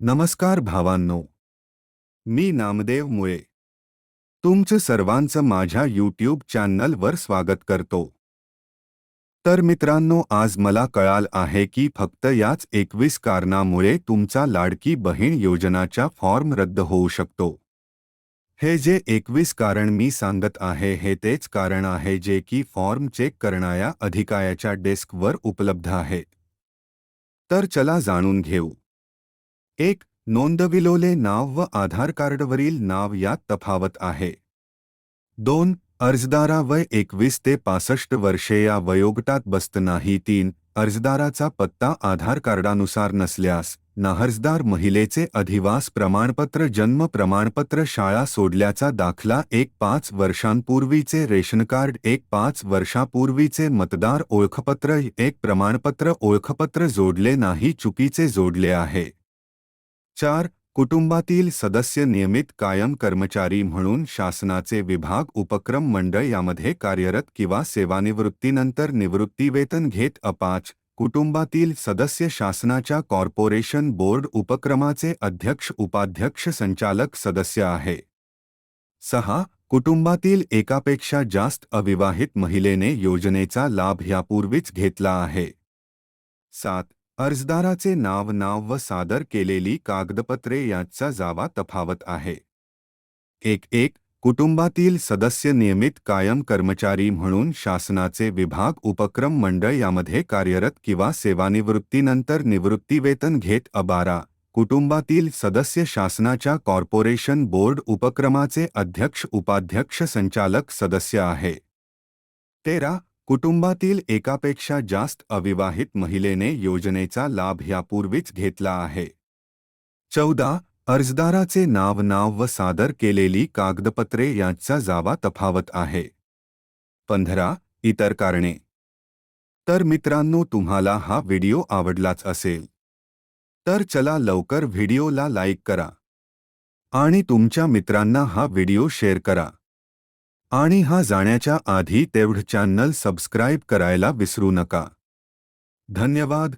नमस्कार भावांनो. मी नामदेव मुळे. तुमचं सर्वांचं माझ्या यूट्यूब चॅनलवर स्वागत करतो. तर मित्रांनो आज मला कळाल आहे की फक्त याच एकवीस कारणामुळे तुमचा लाडकी बहीण योजनाचा फॉर्म रद्द होऊ शकतो. हे जे एकवीस कारण मी सांगत आहे हे तेच कारण आहे जे की फॉर्म चेक करणाऱ्या अधिकाऱ्याच्या डेस्कवर उपलब्ध आहे. तर चला जाणून घेऊ. एक नोंदविलोले नाव व आधार कार्डवरील नाव यात तफावत आहे. दोन अर्जदारा वय एकवीस ते पासष्ट वर्षे या वयोगटात बसत नाही तीन अर्जदाराचा पत्ता आधार कार्डानुसार नसल्यास नाहर्जदार महिलेचे अधिवास प्रमाणपत्र जन्म प्रमाणपत्र शाळा सोडल्याचा दाखला एक पाच वर्षांपूर्वीचे रेशन कार्ड एक पाच वर्षापूर्वीचे मतदार ओळखपत्र एक प्रमाणपत्र ओळखपत्र जोडले नाही चुकीचे जोडले आहे. चार कुटुंबातील सदस्य नियमित कायम कर्मचारी म्हणून शासनाचे विभाग उपक्रम मंडळ यामध्ये कार्यरत किंवा सेवानिवृत्तीनंतर निवृत्तीवेतन घेत अपाच कुटुंबातील सदस्य शासनाच्या कॉर्पोरेशन बोर्ड उपक्रमाचे अध्यक्ष उपाध्यक्ष संचालक सदस्य आहे. सहा कुटुंबातील एकापेक्षा जास्त अविवाहित महिलेने योजनेचा लाभ यापूर्वीच घेतला आहे. सात अर्जदाराचे नाव नाव व सादर केलेली कागदपत्रे यांचा जावा तफावत आहे. एक एक कुटुंबातील सदस्य नियमित कायम कर्मचारी म्हणून शासनाचे विभाग उपक्रम मंडळ यामध्ये कार्यरत किंवा सेवानिवृत्तीनंतर निवृत्तीवेतन घेत अबारा कुटुंबातील सदस्य शासनाच्या कॉर्पोरेशन बोर्ड उपक्रमाचे अध्यक्ष उपाध्यक्ष संचालक सदस्य आहे. तेरा कुटुंबातील एकापेक्षा जास्त अविवाहित महिलेने योजनेचा लाभ यापूर्वीच घेतला आहे. चौदा अर्जदाराचे नाव नाव व सादर केलेली कागदपत्रे यांचा जावा तफावत आहे. पंधरा इतर कारणे. तर मित्रांनो तुम्हाला हा व्हिडिओ आवडलाच असेल. तर चला लवकर व्हिडिओला लाईक करा. आणि तुमच्या मित्रांना हा व्हिडिओ शेअर करा. आणि हा जाण्याच्या आधी तेवढं चॅनल सबस्क्राईब करायला विसरू नका. धन्यवाद.